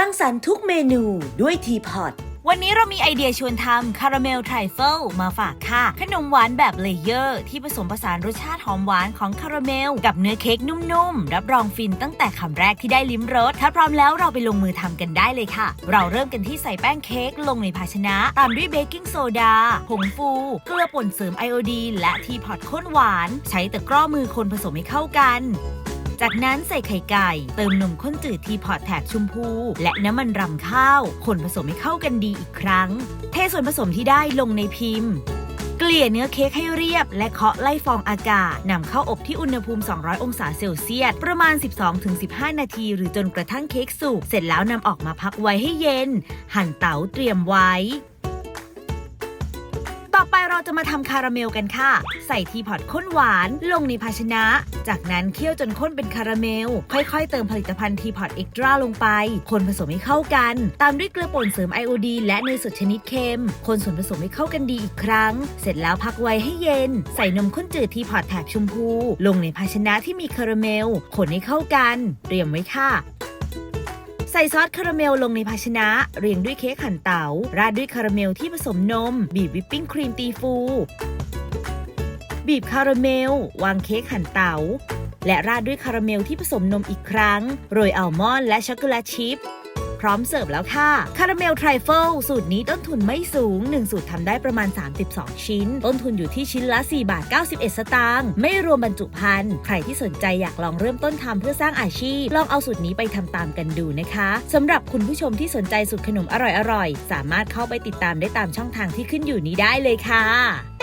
สร้างสรรค์ทุกเมนูด้วยทีพอตวันนี้เรามีไอเดียชวนทำคาราเมลไทรเฟิลมาฝากค่ะ ขนมหวานแบบเลเยอร์ ที่ผสมผสานรสชาติหอมหวานของคาราเมล กับเนื้อเค้กนุ่มๆ รับรองฟินตั้งแต่คำแรกที่ได้ลิ้มรส ถ้าพร้อมแล้วเราไปลงมือทำกันได้เลยค่ะ เราเริ่มกันที่ใส่แป้งเค้กลงในภาชนะ ตามด้วยเบกกิ้งโซดา ผงฟู เกลือป่นเสริมไอโอดีนและทีพอตข้นหวาน ใช้ตะกร้อมือคนผสมให้เข้ากัน จากนั้นใส่ไข่ไก่ เติมนมข้นจืดทีพอตแถบชมพู และน้ำมันรำข้าวคนผสมให้เข้ากันดีอีกครั้ง เทส่วนผสมที่ได้ลงในพิมพ์เกลี่ยเนื้อเค้กให้เรียบ และเคาะไล่ฟองอากาศนำเข้าอบที่อุณหภูมิ 200 องศาเซลเซียส ประมาณ 12-15 นาที หรือจนกระทั่งเค้กสุก เสร็จแล้วนำออกมาพักไว้ให้เย็น หั่นเต๋าเตรียมไว้ ต่อไปเราจะมาทำคาราเมลกันค่ะ ใส่ทีพอตข้นหวานลงในภาชนะ จากนั้นเคี่ยวจนข้นเป็นคาราเมล ค่อยๆ เติมผลิตภัณฑ์ทีพอตเอ็กตร้าลงไป คนผสมให้เข้ากัน ตามด้วยเกลือป่นเสริมไอโอดีนและเนยสดชนิดเค็ม คนส่วนผสมให้เข้ากันดีอีกครั้ง เสร็จแล้วพักไว้ให้เย็น ใส่นมข้นจืดทีพอตแถบชมพู ลงในภาชนะที่มีคาราเมล คนให้เข้ากัน เตรียมไว้ค่ะ ใส่ซอสคาราเมลลงในภาชนะ เรียงด้วยเค้กหั่นเตา๋า ราดด้วยคาราเมลที่ผสมนม บีบวิปปิ้งครีมตีฟู บีบคาราเมล วางเค้กหั่นเตา๋า และราดด้วยคาราเมลที่ผสมนมอีกครั้ง โรยอัลมอนด์และช็อกโกแลตชิพ พร้อมเสิร์ฟแล้วค่ะ คาราเมลไทรเฟิลสูตรนี้ต้นทุนไม่สูง 1 สูตรทำได้ประมาณ 32 ชิ้น ต้นทุนอยู่ที่ชิ้นละ 4 บาท 91 สตางค์ไม่รวมบรรจุภัณฑ์ใครที่สนใจอยากลองเริ่มต้นทำเพื่อสร้างอาชีพ ลองเอาสูตรนี้ไปทำตามกันดูนะคะสำหรับคุณผู้ชมที่สนใจสูตรขนมอร่อยๆสามารถเข้าไปติดตามได้ตามช่องทางที่ขึ้นอยู่นี้ได้เลยค่ะ